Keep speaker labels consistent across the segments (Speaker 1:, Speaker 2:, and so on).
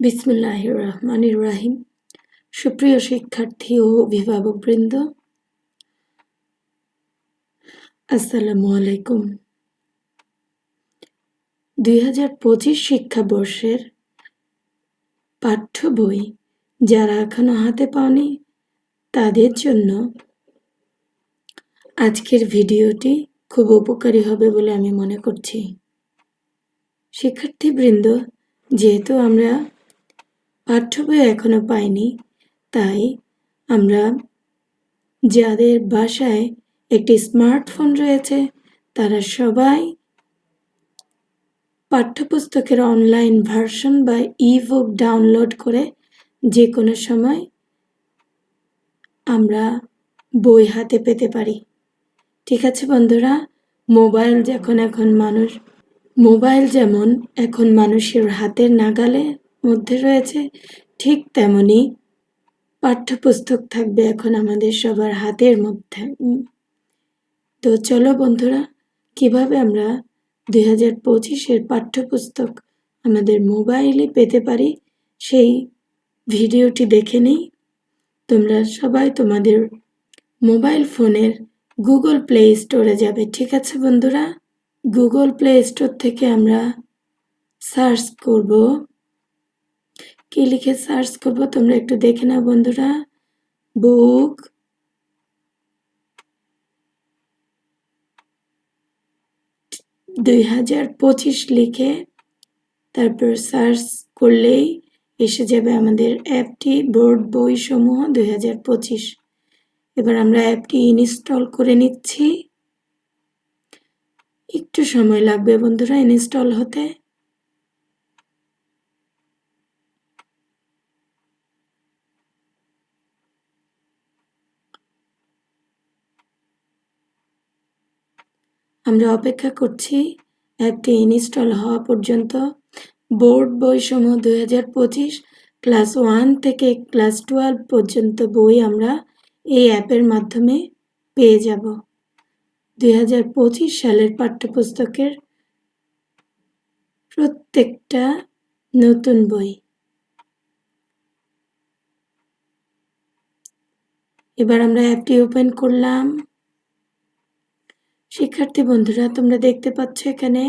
Speaker 1: বিসমুল্লাহ রহমানির রাহিম সুপ্রিয় শিক্ষার্থী ও অভিভাবকবৃন্দ আসসালামু আলাইকুম দুই হাজার পঁচিশ শিক্ষাবর্ষের পাঠ্য বই যারা এখনও হাতে পাওনি, তাদের জন্য আজকের ভিডিওটি খুব উপকারী হবে বলে আমি মনে করছি। শিক্ষার্থীবৃন্দ, যেহেতু আমরা পাঠ্য বই এখনও পাইনি, তাই আমরা যাদের বাসায় একটি স্মার্টফোন রয়েছে, তারা সবাই পাঠ্যপুস্তকের অনলাইন ভার্সন বা ই বুক ডাউনলোড করে যে কোনো সময় আমরা বই হাতে পেতে পারি। ঠিক আছে বন্ধুরা, মোবাইল যখন এখন মানুষ, মোবাইল যেমন এখন মানুষের হাতের নাগালে মধ্যে রয়েছে, ঠিক তেমনি পাঠ্যপুস্তক থাকবে এখন আমাদের সবার হাতের মধ্যে। তো চলো বন্ধুরা, কীভাবে আমরা দুই হাজার পঁচিশের পাঠ্যপুস্তক আমাদের মোবাইলে পেতে পারি সেই ভিডিওটি দেখে নিই? তোমরা সবাই তোমাদের মোবাইল ফোনের গুগল প্লে স্টোরে যাবে, ঠিক আছে বন্ধুরা? গুগল প্লে স্টোর থেকে আমরা সার্চ করব। কি লিখে সার্চ করব তোমরা একটু দেখে নাও বন্ধুরা। বুক দুই হাজার পঁচিশ লিখে তারপর সার্চ করলেই এসে যাবে আমাদের অ্যাপটি বোর্ড বই সমূহ দুই হাজার পঁচিশ। এবার আমরা অ্যাপটি ইনস্টল করে নিচ্ছি। একটু সময় লাগবে বন্ধুরা ইনস্টল হতে। আমরা অপেক্ষা করছি অ্যাপটি ইনস্টল হওয়া পর্যন্ত। বোর্ড বইসমূহ দুই হাজার পঁচিশ, ক্লাস ওয়ান থেকে ক্লাস টুয়েলভ পর্যন্ত বই আমরা এই অ্যাপের মাধ্যমে পেয়ে যাব। দুই হাজার পঁচিশ সালের পাঠ্যপুস্তকের প্রত্যেকটা নতুন বই। এবার আমরা অ্যাপটি ওপেন করলাম। শিক্ষার্থী বন্ধুরা, তোমরা দেখতে পাচ্ছ এখানে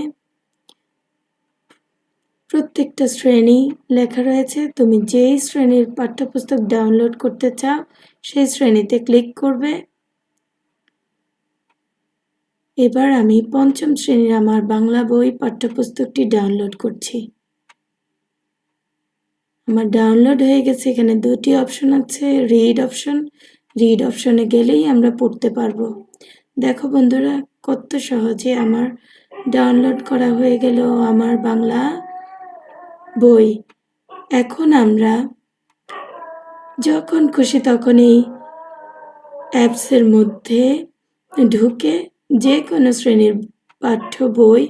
Speaker 1: প্রত্যেকটা শ্রেণি লেখা রয়েছে। তুমি যেই শ্রেণির পাঠ্যপুস্তক ডাউনলোড করতে চাও, সেই শ্রেণীতে ক্লিক করবে। এবার আমি পঞ্চম শ্রেণির আমার বাংলা বই পাঠ্যপুস্তকটি ডাউনলোড করছি। আমার ডাউনলোড হয়ে গেছে, এখানে দুটি অপশন আছে রিড অপশন রিড অপশনে গেলেই আমরা পড়তে পারব। দেখো বন্ধুরা কত সহজে আমার ডাউনলোড করা হয়ে গেল আমার বাংলা বই। এখন আমরা যখন খুশি তখন এই অ্যাপসের মধ্যে ঢুকে যে কোনো শ্রেণির পাঠ্য বই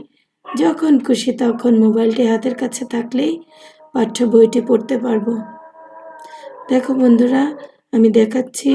Speaker 1: যখন খুশি তখন মোবাইলটি হাতের কাছে থাকলেই পাঠ্য বইটি পড়তে পারব। দেখো বন্ধুরা, আমি দেখাচ্ছি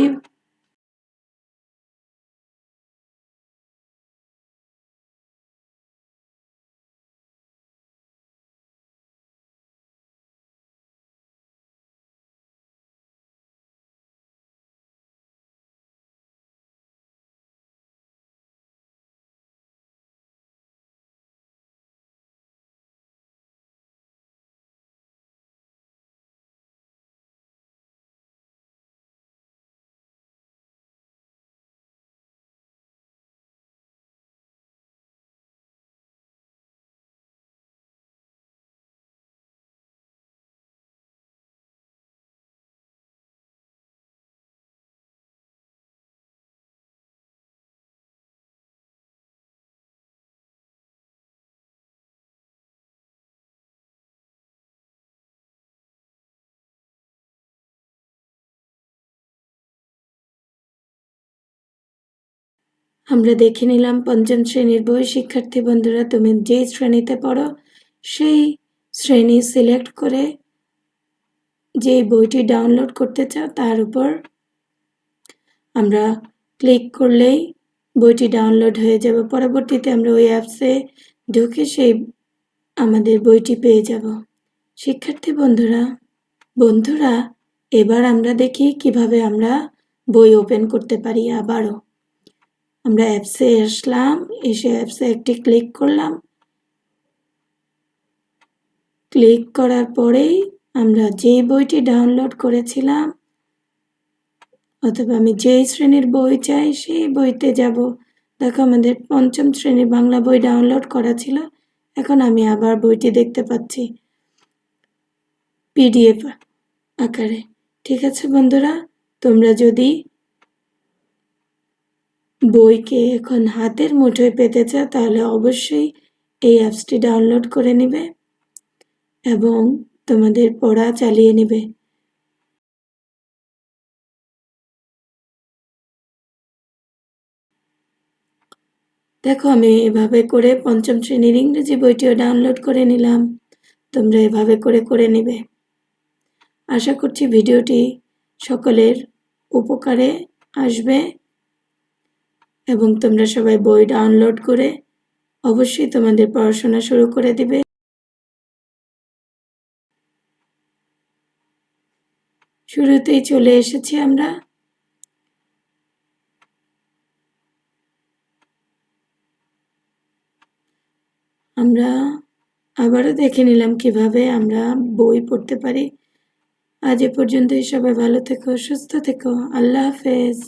Speaker 1: আমরা দেখে নিলাম পঞ্চম শ্রেণির বই শিক্ষার্থী বন্ধুরা, তুমি যে শ্রেণীতে পড়ো, সেই শ্রেণি সিলেক্ট করে যে বইটি ডাউনলোড করতে চাও, তার উপর আমরা ক্লিক করলেই বইটি ডাউনলোড হয়ে যাবে। পরবর্তীতে আমরা ওই অ্যাপসে ঢুকে সেই আমাদের বইটি পেয়ে যাব। শিক্ষার্থী বন্ধুরা বন্ধুরা, এবার আমরা দেখি কীভাবে আমরা বই ওপেন করতে পারি আবারও। আমরা অ্যাপসে আসলাম, এসে অ্যাপসে একটি ক্লিক করলাম। ক্লিক করার পরেই আমরা যেই বইটি ডাউনলোড করেছিলাম, অথবা আমি যেই শ্রেণির বই চাই সেই বইতে যাব। দেখো আমাদের পঞ্চম শ্রেণির বাংলা বই ডাউনলোড করা ছিল, এখন আমি আবার বইটি দেখতে পাচ্ছি পিডিএফ আকারে। ঠিক আছে বন্ধুরা, তোমরা যদি বইকে এখন হাতের মুঠোয় পেতে চাও, তাহলে অবশ্যই এই অ্যাপসটি ডাউনলোড করে নিবে এবং তোমাদের পড়া চালিয়ে নেবে। দেখো, আমি এভাবে করে পঞ্চম শ্রেণির ইংরেজি বইটিও ডাউনলোড করে নিলাম। তোমরা এভাবে করে করে নেবে। আশা করছি ভিডিওটি সকলের উপকারে আসবে। এবং তোমরা সবাই বই ডাউনলোড করে অবশ্যই তোমাদের পড়াশোনা শুরু করে দিবে। শুরুতেই চলে এসেছি আমরা। আমরা আবারও দেখে নিলাম কীভাবে আমরা বই পড়তে পারি। আজ এ পর্যন্তই, সবাই ভালো থেকো, সুস্থ থেকো, আল্লাহ হাফেজ।